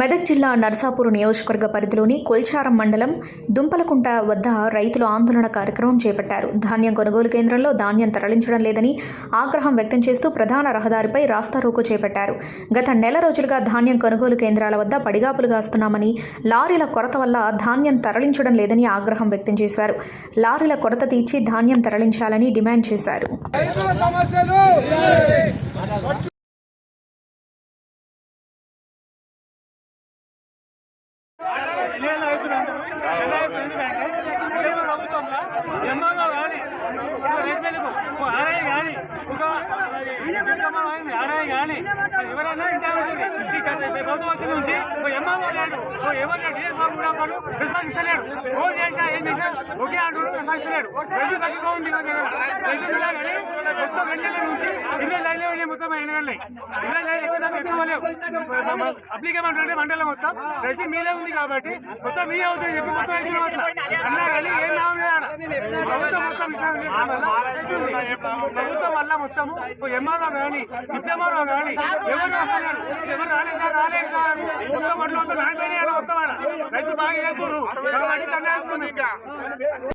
మెదక్ జిల్లా నర్సాపూర్ నియోజకవర్గ పరిధిలోని కొల్చారం మండలం దుంపలకుంట వద్ద రైతులు ఆందోళన కార్యక్రమం చేపట్టారు. ధాన్యం కొనుగోలు కేంద్రంలో ధాన్యం తరలించడం లేదని ఆగ్రహం వ్యక్తం చేస్తూ ప్రధాన రహదారిపై రాస్తారోకో చేపట్టారు. గత నెల రోజులుగా ధాన్యం కొనుగోలు కేంద్రాల వద్ద పడిగాపులు కాస్తున్నామని లారీల కొరత వల్ల ధాన్యం తరలించడం లేదని ఆగ్రహం వ్యక్తం చేశారు. లారీల కొరత తీర్చి ధాన్యం తరలించాలని డిమాండ్ చేశారు. రైతుల సమస్యలు ఎంఆర్ఓ కానీ ఒక రైతు మీదకు ఒక ఆర్ఐ కానీ ఒక ఆర్ఐ కానీ ఎవరన్నా ఇంటే ప్రభుత్వం వచ్చి నుంచి ఒక ఎంఆర్ఓ లేడు ఒక ఎవరు లేడు ఏ సాగు కూడా వాడు రెస్పాన్స్ ఇస్తలేడు రోజు చేసినా ఏం చేసినా ఒకే అంటాడు రెస్పాన్స్ రైతు తగ్గిగా ఉంది మా దగ్గర రైతు కానీ మొత్తం రెండు నెలల నుంచి ఇరవై లైన్లు ఉన్నాయి మొత్తం అయిన కానీ ఇరవై లైన్లు ఎక్కువ ఎక్కువ లేవు అప్లికేషన్ అంటే మండలం మొత్తం. రైతు మీలే ఉంది కాబట్టి మొత్తం మీ అవుతుంది చెప్పి మొత్తం ఐదు అట్లా అన్నా కానీ ఏం లాభం లేదు? ప్రభుత్వం మొత్తం ప్రభుత్వం వల్ల మొత్తము ఎంఆర్ఓ కానీ ఎంఆర్ఓ కానీ ఎవరు వస్తున్నారు ఎవరు రాలేదు? రాలేదు? కాదు. మొత్తం అట్లా మొత్తం నాయకులే మొత్తం రైతు బాగా చేకూరు కాబట్టి తండ్రి